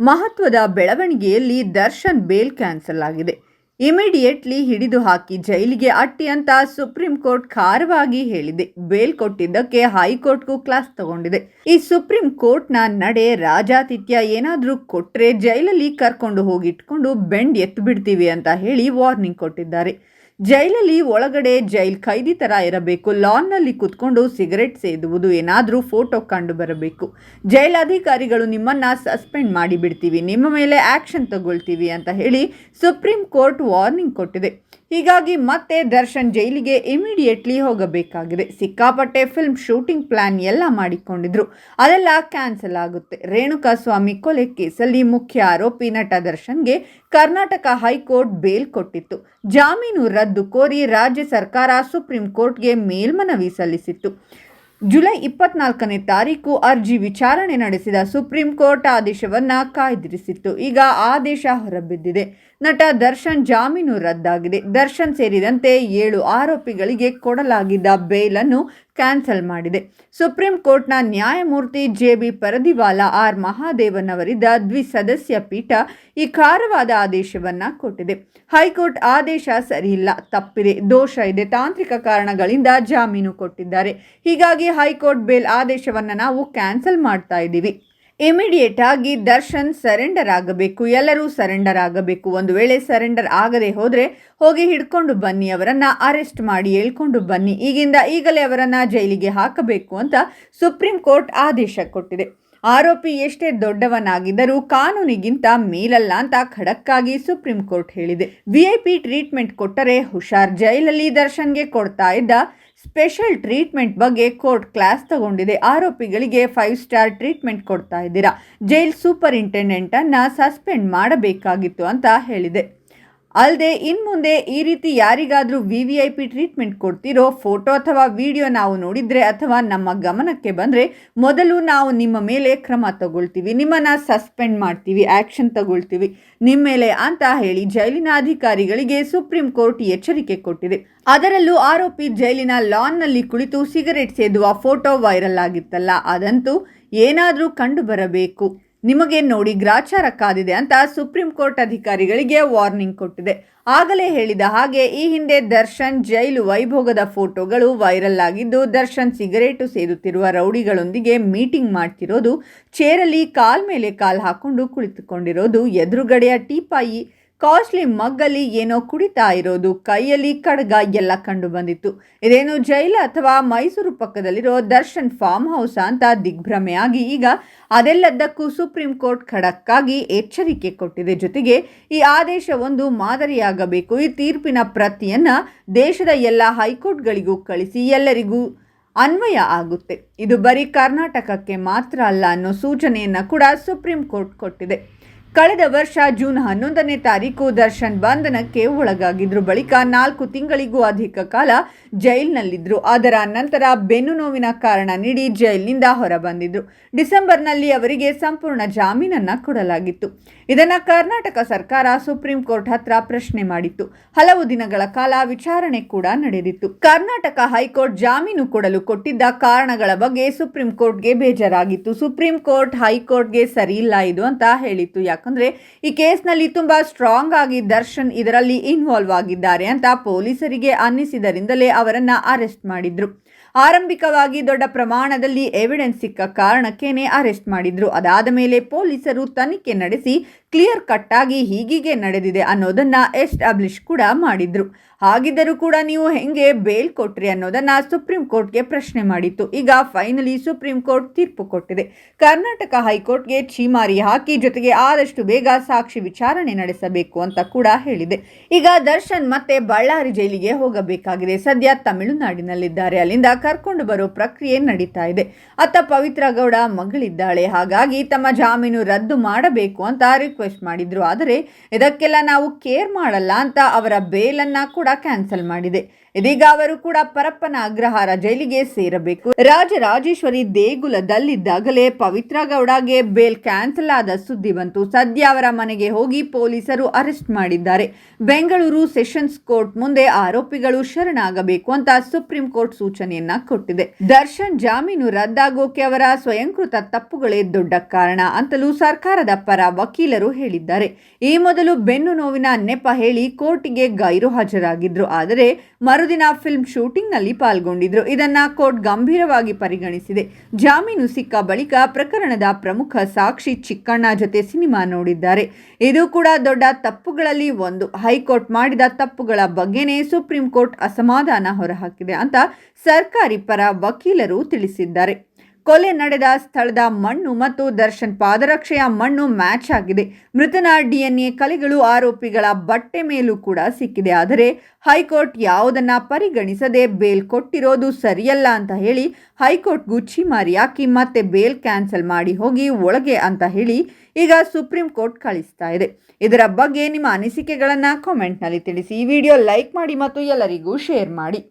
ಮಹತ್ವದ ಬೆಳವಣಿಗೆಯಲ್ಲಿ Darshan bail cancel ಆಗಿದೆ. ಇಮಿಡಿಯೇಟ್ಲಿ ಹಿಡಿದು ಹಾಕಿ ಜೈಲಿಗೆ ಅಟ್ಟಿ ಅಂತ ಸುಪ್ರೀಂ ಕೋರ್ಟ್ ಖಾರವಾಗಿ ಹೇಳಿದೆ. ಬೇಲ್ ಕೊಟ್ಟಿದ್ದಕ್ಕೆ ಹೈಕೋರ್ಟ್ಗೂ ಕ್ಲಾಸ್ ತಗೊಂಡಿದೆ. ಈ ಸುಪ್ರೀಂ ಕೋರ್ಟ್ನ ನಡೆ ರಾಜಾತಿಥ್ಯ ಏನಾದರೂ ಕೊಟ್ರೆ ಜೈಲಲ್ಲಿ ಕರ್ಕೊಂಡು ಹೋಗಿಟ್ಕೊಂಡು ಬೆಂಡ್ ಎತ್ತು ಬಿಡ್ತೀವಿ ಅಂತ ಹೇಳಿ ವಾರ್ನಿಂಗ್ ಕೊಟ್ಟಿದ್ದಾರೆ. ಜೈಲಲ್ಲಿ ಒಳಗಡೆ ಜೈಲ್ ಖೈದಿ ಥರ ಇರಬೇಕು, ಲಾನ್ನಲ್ಲಿ ಕುತ್ಕೊಂಡು ಸಿಗರೆಟ್ ಸೇದುವುದು, ಏನಾದರೂ ಫೋಟೋ ಕಂಡು ಬರಬೇಕು ಜೈಲಾಧಿಕಾರಿಗಳು ನಿಮ್ಮನ್ನ ಸಸ್ಪೆಂಡ್ ಮಾಡಿಬಿಡ್ತೀವಿ, ನಿಮ್ಮ ಮೇಲೆ ಆಕ್ಷನ್ ತಗೊಳ್ತೀವಿ ಅಂತ ಹೇಳಿ ಸುಪ್ರೀಂ ಕೋರ್ಟ್ ವಾರ್ನಿಂಗ್ ಕೊಟ್ಟಿದೆ. ಹೀಗಾಗಿ ಮತ್ತೆ ದರ್ಶನ್ ಜೈಲಿಗೆ ಇಮಿಡಿಯೇಟ್ಲಿ ಹೋಗಬೇಕಾಗಿದೆ. ಸಿಕ್ಕಾಪಟ್ಟೆ ಫಿಲ್ಮ್ ಶೂಟಿಂಗ್ ಪ್ಲಾನ್ ಎಲ್ಲ ಮಾಡಿಕೊಂಡಿದ್ರು. ಅದೆಲ್ಲ ಕ್ಯಾನ್ಸಲ್ ಆಗುತ್ತೆ. ರೇಣುಕಾ ಸ್ವಾಮಿ ಕೊಲೆ ಕೇಸಲ್ಲಿ ಮುಖ್ಯ ಆರೋಪಿ ನಟ ದರ್ಶನ್ಗೆ ಕರ್ನಾಟಕ ಹೈಕೋರ್ಟ್ ಬೇಲ್ ಕೊಟ್ಟಿತ್ತು. ಜಾಮೀನು ರದ್ದು ಕೋರಿ ರಾಜ್ಯ ಸರ್ಕಾರ ಸುಪ್ರೀಂ ಕೋರ್ಟ್ಗೆ ಮೇಲ್ಮನವಿ ಸಲ್ಲಿಸಿತ್ತು. ಜುಲೈ ಇಪ್ಪತ್ನಾಲ್ಕನೇ ತಾರೀಕು ಅರ್ಜಿ ವಿಚಾರಣೆ ನಡೆಸಿದ ಸುಪ್ರೀಂ ಕೋರ್ಟ್ ಆದೇಶವನ್ನ ಕಾಯ್ದಿರಿಸಿತ್ತು. ಈಗ ಆದೇಶ ಹೊರಬಿದ್ದಿದೆ. ನಟ ದರ್ಶನ್ ಜಾಮೀನು ರದ್ದಾಗಿದೆ. ದರ್ಶನ್ ಸೇರಿದಂತೆ ಏಳು ಆರೋಪಿಗಳಿಗೆ ಕೊಡಲಾಗಿದ್ದ ಬೇಲನ್ನು ಕ್ಯಾನ್ಸಲ್ ಮಾಡಿದೆ. ಸುಪ್ರೀಂ ಕೋರ್ಟ್ನ ನ್ಯಾಯಮೂರ್ತಿ J B Pardiwala R Mahadevan ಅವರಿದ್ದ ದ್ವಿಸದಸ್ಯ ಪೀಠ ಈ ಖಾರವಾದ ಆದೇಶವನ್ನ ಕೊಟ್ಟಿದೆ. ಹೈಕೋರ್ಟ್ ಆದೇಶ ಸರಿಯಿಲ್ಲ, ತಪ್ಪಿದೆ. ದೋಷ ಇದೆ, ತಾಂತ್ರಿಕ ಕಾರಣಗಳಿಂದ ಜಾಮೀನು ಕೊಟ್ಟಿದ್ದಾರೆ. ಹೀಗಾಗಿ ಹೈಕೋರ್ಟ್ ಬೇಲ್ ಆದೇಶವನ್ನು ನಾವು ಕ್ಯಾನ್ಸಲ್ ಮಾಡ್ತಾ ಇದ್ದೀವಿ. ಇಮಿಡಿಯೇಟ್ ಆಗಿ ದರ್ಶನ್ ಸರೆಂಡರ್ ಆಗಬೇಕು. ಎಲ್ಲರೂ ಸರೆಂಡರ್ ಆಗಬೇಕು. ಒಂದು ವೇಳೆ ಸರೆಂಡರ್ ಆಗದೆ ಹೋದರೆ ಹೋಗಿ ಹಿಡ್ಕೊಂಡು ಬನ್ನಿ, ಅವರನ್ನು ಅರೆಸ್ಟ್ ಮಾಡಿ, ಹೇಳ್ಕೊಂಡು ಬನ್ನಿ. ಈಗಿಂದ ಈಗಲೇ ಅವರನ್ನು ಜೈಲಿಗೆ ಹಾಕಬೇಕು ಅಂತ ಸುಪ್ರೀಂ ಕೋರ್ಟ್ ಆದೇಶ ಕೊಟ್ಟಿದೆ. ಆರೋಪಿ ಎಷ್ಟೇ ದೊಡ್ಡವನಾಗಿದ್ದರೂ ಕಾನೂನಿಗಿಂತ ಮೇಲಲ್ಲ ಅಂತ ಖಡಕ್ಕಾಗಿ ಸುಪ್ರೀಂ ಕೋರ್ಟ್ ಹೇಳಿದೆ. ವಿಐಪಿ ಟ್ರೀಟ್ಮೆಂಟ್ ಕೊಟ್ಟರೆ ಹುಷಾರ್ ಜೈಲಲ್ಲಿ ದರ್ಶನ್ಗೆ ಕೊಡ್ತಾ ಇದ್ದ ಸ್ಪೆಷಲ್ ಟ್ರೀಟ್ಮೆಂಟ್ ಬಗ್ಗೆ ಕೋರ್ಟ್ ಕ್ಲಾಸ್ ತಗೊಂಡಿದೆ. ಆರೋಪಿಗಳಿಗೆ ಫೈವ್ ಸ್ಟಾರ್ ಟ್ರೀಟ್ಮೆಂಟ್ ಕೊಡ್ತಾ ಇದ್ದೀರಾ. ಜೈಲ್ ಸೂಪರಿಂಟೆಂಡೆಂಟನ್ನು ಸಸ್ಪೆಂಡ್ ಮಾಡಬೇಕಾಗಿತ್ತು ಅಂತ ಹೇಳಿದೆ. ಅಲ್ಲದೆ ಇನ್ಮುಂದೆ ಈ ರೀತಿ ಯಾರಿಗಾದರೂ V V I P treatment ಕೊಡ್ತಿರೋ ಫೋಟೋ ಅಥವಾ ವಿಡಿಯೋ ನಾವು ನೋಡಿದರೆ ಅಥವಾ ನಮ್ಮ ಗಮನಕ್ಕೆ ಬಂದರೆ ಮೊದಲು ನಾವು ನಿಮ್ಮ ಮೇಲೆ ಕ್ರಮ ತಗೊಳ್ತೀವಿ. ನಿಮ್ಮನ್ನು ಸಸ್ಪೆಂಡ್ ಮಾಡ್ತೀವಿ ಆ್ಯಕ್ಷನ್ ತಗೊಳ್ತೀವಿ. ನಿಮ್ಮ ಮೇಲೆ ಅಂತ ಹೇಳಿ ಜೈಲಿನ ಅಧಿಕಾರಿಗಳಿಗೆ ಸುಪ್ರೀಂ ಕೋರ್ಟ್ ಎಚ್ಚರಿಕೆ ಕೊಟ್ಟಿದೆ. ಅದರಲ್ಲೂ ಆರೋಪಿ ಜೈಲಿನ ಲಾನ್ನಲ್ಲಿ ಕುಳಿತು ಸಿಗರೆಟ್ ಸೇದುವ ಫೋಟೋ ವೈರಲ್ ಆಗಿತ್ತಲ್ಲ, ಅದಂತೂ ಏನಾದರೂ ಕಂಡು ಬರಬೇಕು ನಿಮಗೆ ನೋಡಿ ಗ್ರಾಚಾರ ಕಾದಿದೆ ಅಂತ ಸುಪ್ರೀಂ ಕೋರ್ಟ್ ಅಧಿಕಾರಿಗಳಿಗೆ ವಾರ್ನಿಂಗ್ ಕೊಟ್ಟಿದೆ. ಆಗಲೇ ಹೇಳಿದ ಹಾಗೆ ಈ ಹಿಂದೆ ದರ್ಶನ್ ಜೈಲು ವೈಭೋಗದ ಫೋಟೋಗಳು ವೈರಲ್ ಆಗಿದ್ದು ದರ್ಶನ್ ಸಿಗರೇಟು ಸೇದುತ್ತಿರುವ ರೌಡಿಗಳೊಂದಿಗೆ ಮೀಟಿಂಗ್ ಮಾಡ್ತಿರೋದು, ಚೇರಲ್ಲಿ ಕಾಲ್ ಮೇಲೆ ಕಾಲ್ ಹಾಕೊಂಡು ಕುಳಿತುಕೊಂಡಿರೋದು ಎದುರುಗಡೆಯ ಟೀಪಾಯಿ ಕಾಸ್ಟ್ಲಿ ಮಗ್ಗಲ್ಲಿ ಏನೋ ಕುಡಿತಾ ಇರೋದು, ಕೈಯಲ್ಲಿ ಕಡಗ ಎಲ್ಲ ಕಂಡು ಬಂದಿತ್ತು. ಇದೇನು ಜೈಲ ಅಥವಾ ಮೈಸೂರು ಪಕ್ಕದಲ್ಲಿರೋ ದರ್ಶನ್ ಫಾರ್ಮ್ ಹೌಸ್ ಅಂತ ದಿಗ್ಭ್ರಮೆಯಾಗಿ ಈಗ ಅದೆಲ್ಲದಕ್ಕೂ ಸುಪ್ರೀಂ ಕೋರ್ಟ್ ಖಡಕ್ಕಾಗಿ ಎಚ್ಚರಿಕೆ ಕೊಟ್ಟಿದೆ. ಜೊತೆಗೆ ಈ ಆದೇಶ ಒಂದು ಮಾದರಿಯಾಗಬೇಕು. ಈ ತೀರ್ಪಿನ ಪ್ರತಿಯನ್ನ ದೇಶದ ಎಲ್ಲ ಹೈಕೋರ್ಟ್ಗಳಿಗೂ ಕಳಿಸಿ ಎಲ್ಲರಿಗೂ ಅನ್ವಯ ಆಗುತ್ತೆ. ಇದು ಬರೀ ಕರ್ನಾಟಕಕ್ಕೆ ಮಾತ್ರ ಅಲ್ಲ ಅನ್ನೋ ಸೂಚನೆಯನ್ನು ಕೂಡ ಸುಪ್ರೀಂ ಕೋರ್ಟ್ ಕೊಟ್ಟಿದೆ. ಕಳೆದ ವರ್ಷ ಜೂನ್ ಹನ್ನೊಂದನೇ ತಾರೀಕು ದರ್ಶನ್ ಬಂಧನಕ್ಕೆ ಒಳಗಾಗಿದ್ರು. ಬಳಿಕ ನಾಲ್ಕು ತಿಂಗಳಿಗೂ ಅಧಿಕ ಕಾಲ ಜೈಲಿನಲ್ಲಿದ್ದರು ಅದರ ನಂತರ ಬೆನ್ನು ನೋವಿನ ಕಾರಣ ನೀಡಿ ಜೈಲಿನಿಂದ ಹೊರಬಂದಿದ್ರು. ಡಿಸೆಂಬರ್ನಲ್ಲಿ ಅವರಿಗೆ ಸಂಪೂರ್ಣ ಜಾಮೀನನ್ನ ಕೊಡಲಾಗಿತ್ತು. ಇದನ್ನು ಕರ್ನಾಟಕ ಸರ್ಕಾರ ಸುಪ್ರೀಂ ಕೋರ್ಟ್ ಹತ್ರ ಪ್ರಶ್ನೆ ಮಾಡಿತ್ತು. ಹಲವು ದಿನಗಳ ಕಾಲ ವಿಚಾರಣೆ ಕೂಡ ನಡೆದಿತ್ತು. ಕರ್ನಾಟಕ ಹೈಕೋರ್ಟ್ ಜಾಮೀನು ಕೊಡಲು ಕೊಟ್ಟಿದ್ದ ಕಾರಣಗಳ ಬಗ್ಗೆ ಸುಪ್ರೀಂ ಕೋರ್ಟ್ಗೆ ಬೇಜಾರಾಗಿತ್ತು. ಸುಪ್ರೀಂ ಕೋರ್ಟ್ ಹೈಕೋರ್ಟ್ಗೆ ಸರಿಯಿಲ್ಲ ಇದು ಅಂತ ಹೇಳಿತ್ತು. ಯಾಕಂದ್ರೆ ಈ ಕೇಸ್ನಲ್ಲಿ ತುಂಬಾ ಸ್ಟ್ರಾಂಗ್ ಆಗಿ ದರ್ಶನ್ ಇದರಲ್ಲಿ ಇನ್ವಾಲ್ವ್ ಆಗಿದ್ದಾರೆ ಅಂತ ಪೊಲೀಸರಿಗೆ ಅನ್ನಿಸಿದರಿಂದಲೇ ಅವರನ್ನು ಅರೆಸ್ಟ್ ಮಾಡಿದ್ರು. ಆರಂಭಿಕವಾಗಿ ದೊಡ್ಡ ಪ್ರಮಾಣದಲ್ಲಿ ಎವಿಡೆನ್ಸ್ ಸಿಕ್ಕ ಕಾರಣಕ್ಕೇನೆ ಅರೆಸ್ಟ್ ಮಾಡಿದ್ರು. ಅದಾದ ಮೇಲೆ ಪೊಲೀಸರು ತನಿಖೆ ನಡೆಸಿ ಕ್ಲಿಯರ್ ಕಟ್ ಆಗಿ ಹೀಗೀಗೆ ನಡೆದಿದೆ ಅನ್ನೋದನ್ನ ಎಸ್ಟಾಬ್ಲಿಷ್ ಕೂಡ ಮಾಡಿದ್ರು. ಹಾಗಿದ್ದರೂ ಕೂಡ ನೀವು ಹೆಂಗೆ ಬೇಲ್ ಕೊಟ್ರಿ ಅನ್ನೋದನ್ನ ಸುಪ್ರೀಂ ಕೋರ್ಟ್ಗೆ ಪ್ರಶ್ನೆ ಮಾಡಿತ್ತು. ಈಗ ಫೈನಲಿ ಸುಪ್ರೀಂ ಕೋರ್ಟ್ ತೀರ್ಪು ಕೊಟ್ಟಿದೆ. ಕರ್ನಾಟಕ ಹೈಕೋರ್ಟ್ಗೆ ಛೀಮಾರಿ ಹಾಕಿ ಜೊತೆಗೆ ಆದಷ್ಟು ಬೇಗ ಸಾಕ್ಷಿ ವಿಚಾರಣೆ ನಡೆಸಬೇಕು ಅಂತ ಕೂಡ ಹೇಳಿದೆ. ಈಗ ದರ್ಶನ್ ಮತ್ತೆ ಬಳ್ಳಾರಿ ಜೈಲಿಗೆ ಹೋಗಬೇಕಾಗಿದೆ. ಸದ್ಯ ತಮಿಳುನಾಡಿನಲ್ಲಿದ್ದಾರೆ. ಅಲ್ಲಿಂದ ಕರ್ಕೊಂಡು ಬರೋ ಪ್ರಕ್ರಿಯೆ ನಡೀತಾ ಇದೆ. ಅತ್ತ ಪವಿತ್ರ ಗೌಡ ಮಗಳಿದ್ದಾಳೆ. ಹಾಗಾಗಿ ತಮ್ಮ ಜಾಮೀನು ರದ್ದು ಮಾಡಬೇಕು ಅಂತ ರಿಕ್ವೆಸ್ಟ್ ಮಾಡಿದ್ರು. ಆದರೆ ಇದಕ್ಕೆಲ್ಲ ನಾವು ಕೇರ್ ಮಾಡಲ್ಲ ಅಂತ ಅವರ ಬೇಲನ್ನ ಕೂಡ ಕ್ಯಾನ್ಸಲ್ ಮಾಡಿದೆ. ಇದೀಗ ಅವರು ಕೂಡ ಪರಪ್ಪನ ಅಗ್ರಹಾರ ಜೈಲಿಗೆ ಸೇರಬೇಕು. ರಾಜರಾಜೇಶ್ವರಿ ದೇಗುಲದಲ್ಲಿದ್ದಾಗಲೇ ಪವಿತ್ರ ಗೌಡಗೆ ಬೇಲ್ ಕ್ಯಾನ್ಸಲ್ ಆದ ಸುದ್ದಿ ಬಂತು. ಸದ್ಯ ಅವರ ಮನೆಗೆ ಹೋಗಿ ಪೊಲೀಸರು ಅರೆಸ್ಟ್ ಮಾಡಿದ್ದಾರೆ. ಬೆಂಗಳೂರು ಸೆಷನ್ಸ್ ಕೋರ್ಟ್ ಮುಂದೆ ಆರೋಪಿಗಳು ಶರಣಾಗಬೇಕು ಅಂತ ಸುಪ್ರೀಂ ಕೋರ್ಟ್ ಸೂಚನೆಯನ್ನ ಕೊಟ್ಟಿದೆ. ದರ್ಶನ್ ಜಾಮೀನು ರದ್ದಾಗೋಕೆ ಅವರ ಸ್ವಯಂಕೃತ ತಪ್ಪುಗಳೇ ದೊಡ್ಡ ಕಾರಣ. ಅಂತಲೂ ಸರ್ಕಾರದ ಪರ ವಕೀಲರು ಹೇಳಿದ್ದಾರೆ. ಈ ಮೊದಲು ಬೆನ್ನು ನೋವಿನ ನೆಪ ಹೇಳಿ ಕೋರ್ಟಿಗೆ ಗೈರು ಹಾಜರಾಗಿದ್ರು. ಆದರೆ ಮರುದಿನ ಫಿಲ್ಮ್ ಶೂಟಿಂಗ್ನಲ್ಲಿ ಪಾಲ್ಗೊಂಡಿದ್ರು. ಇದನ್ನ ಕೋರ್ಟ್ ಗಂಭೀರವಾಗಿ ಪರಿಗಣಿಸಿದೆ. ಜಾಮೀನು ಸಿಕ್ಕ ಬಳಿಕ ಪ್ರಕರಣದ ಪ್ರಮುಖ ಸಾಕ್ಷಿ ಚಿಕ್ಕಣ್ಣ ಜೊತೆ ಸಿನಿಮಾ ನೋಡಿದ್ದಾರೆ. ಇದು ಕೂಡ ದೊಡ್ಡ ತಪ್ಪುಗಳಲ್ಲಿ ಒಂದು. ಹೈಕೋರ್ಟ್ ಮಾಡಿದ ತಪ್ಪುಗಳ ಬಗ್ಗೆನೇ ಸುಪ್ರೀಂ ಕೋರ್ಟ್ ಅಸಮಾಧಾನ ಹೊರಹಾಕಿದೆ ಅಂತ ಸರ್ಕಾರಿ ಪರ ವಕೀಲರು ತಿಳಿಸಿದ್ದಾರೆ. ಕೊಲೆ ನಡೆದ ಸ್ಥಳದ ಮಣ್ಣು ಮತ್ತು ದರ್ಶನ್ ಪಾದರಕ್ಷೆಯ ಮಣ್ಣು ಮ್ಯಾಚ್ ಆಗಿದೆ. ಮೃತನ ಡಿಎನ್ಎ ಕಲೆಗಳು ಆರೋಪಿಗಳ ಬಟ್ಟೆ ಮೇಲೂ ಕೂಡ ಸಿಕ್ಕಿದೆ. ಆದರೆ ಹೈಕೋರ್ಟ್ ಯಾವುದನ್ನ ಪರಿಗಣಿಸದೆ ಬೇಲ್ ಕೊಟ್ಟಿರೋದು ಸರಿಯಲ್ಲ ಅಂತ ಹೇಳಿ ಹೈಕೋರ್ಟ್ ಗುಚ್ಚಿಮಾರಿ ಹಾಕಿ ಮತ್ತೆ ಬೇಲ್ ಕ್ಯಾನ್ಸಲ್ ಮಾಡಿ ಹೋಗಿ ಒಳಗೆ ಅಂತ ಹೇಳಿ ಈಗ ಸುಪ್ರೀಂ ಕೋರ್ಟ್ ಕಳಿಸ್ತಾ ಇದೆ. ಇದರ ಬಗ್ಗೆ ನಿಮ್ಮ ಅನಿಸಿಕೆಗಳನ್ನು ಕಾಮೆಂಟ್ನಲ್ಲಿ ತಿಳಿಸಿ. ಈ ವಿಡಿಯೋ ಲೈಕ್ ಮಾಡಿ ಮತ್ತು ಎಲ್ಲರಿಗೂ ಶೇರ್ ಮಾಡಿ.